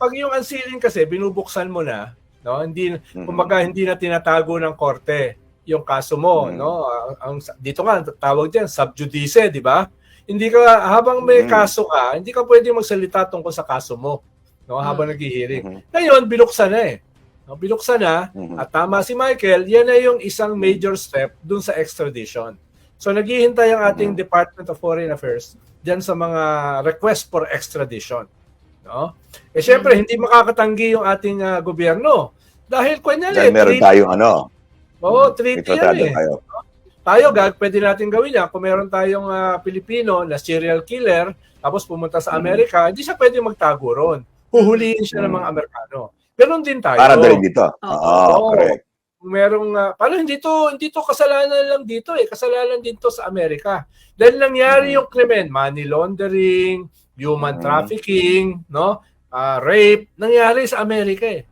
pag yung unsealing kasi binubuksan mo na, no? Hindi Mhm. kumbaga hindi na tinatago ng korte yung kaso mo, Mhm. no? Ang, ang- dito nga tawag diyan sub judice, di ba? Hindi ka habang may Mhm. kaso ka, hindi ka pwedeng magsalita tungkol sa kaso mo, no? Habang Mhm. naghihiring. Mhm. Ngayon binuksan na eh. No, binuksan na Mhm. at tama si Michael, yan na yung isang major step dun sa extradition. So naghihintay ang ating Mhm. Department of Foreign Affairs diyan sa mga request for extradition. No? Eh syempre, Mhm. hindi makakatanggi yung ating ah, gobyerno. Dahil kunyari, Dahil meron treaty, tayong ano, oo, treaty yan eh. tayo. Tayo, gag, pwede natin gawin yan. Kung meron tayong ah, Pilipino na serial killer, tapos pumunta sa Mhm. Amerika, hindi siya pwede magtago ron. Huhulihin siya ng Mhm. mga Amerikano. Ganon din tayo. Para dali dito. Oo. Oo, Oo. correct. Merong uh, parang hindi to hindi to kasalanan lang dito eh. Kasalanan din to sa Amerika. Dahil nangyari Mhm. yung krimen. Money laundering human Mhm. trafficking no? Ah, rape nangyari sa Amerika eh